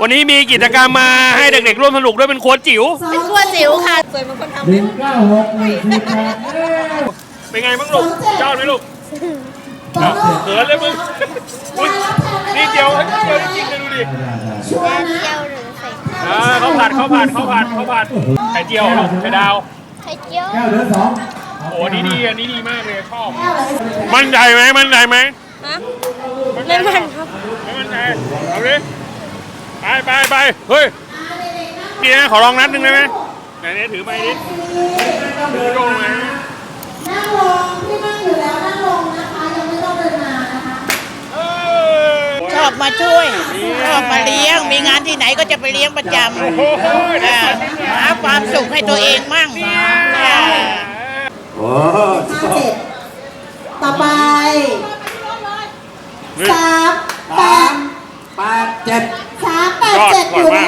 วันนี้มีกิจกรรมมาให้เด็กๆร่วมสนุกด้วยเป็นโค้ชจิ๋ว เป็นครัวจิ๋วค่ะสวยเหมือนคนทำหนึ่งเก้าหกหนึ่งสี่แปดเอ้ยเป็นไงบ้างลูกชอบไหมลูกครับเขินเลยมึงอุ๊ยนี่เจียวนี่เจียวจริงๆเลยดูดิได้ได้เจียวหรือไข่อ่าเขาผัดเขาผัดเขาผัดเขาผัดไข่เจียวเหรอไข่ดาว ไข่เจียวแก้วเหลือสองโอ้นี่ดีอันนี้ดีมากเลยชอบ มั่นใจไหมมั่นใจไหมฮะไม่มันครับ ไม่มั่นใจเอาดิ ไปไปไปเฮ้ยพี่นะขอลองนัดหนึ่งได้ไหมไหนเนี่ยถือไม้ดิถือโยงไหมนั่งลงที่นั่งอยู่แล้วนั่งลงนะคะยังไม่ต้องเดินมานะคะเอ้ยชอบมาช่วยชอบมาเลี้ยง มีงานที่ไหนก็จะไปเลี้ยงประจโอ้โหำอ่าหาความสุขให้ตัวเองมั่งอ่าโอ้ห้าเจ็ดต่อไปนี่สามแปดแปดเจ็ด สามแปดยอดเจ็ดอร่ออยยู่มาก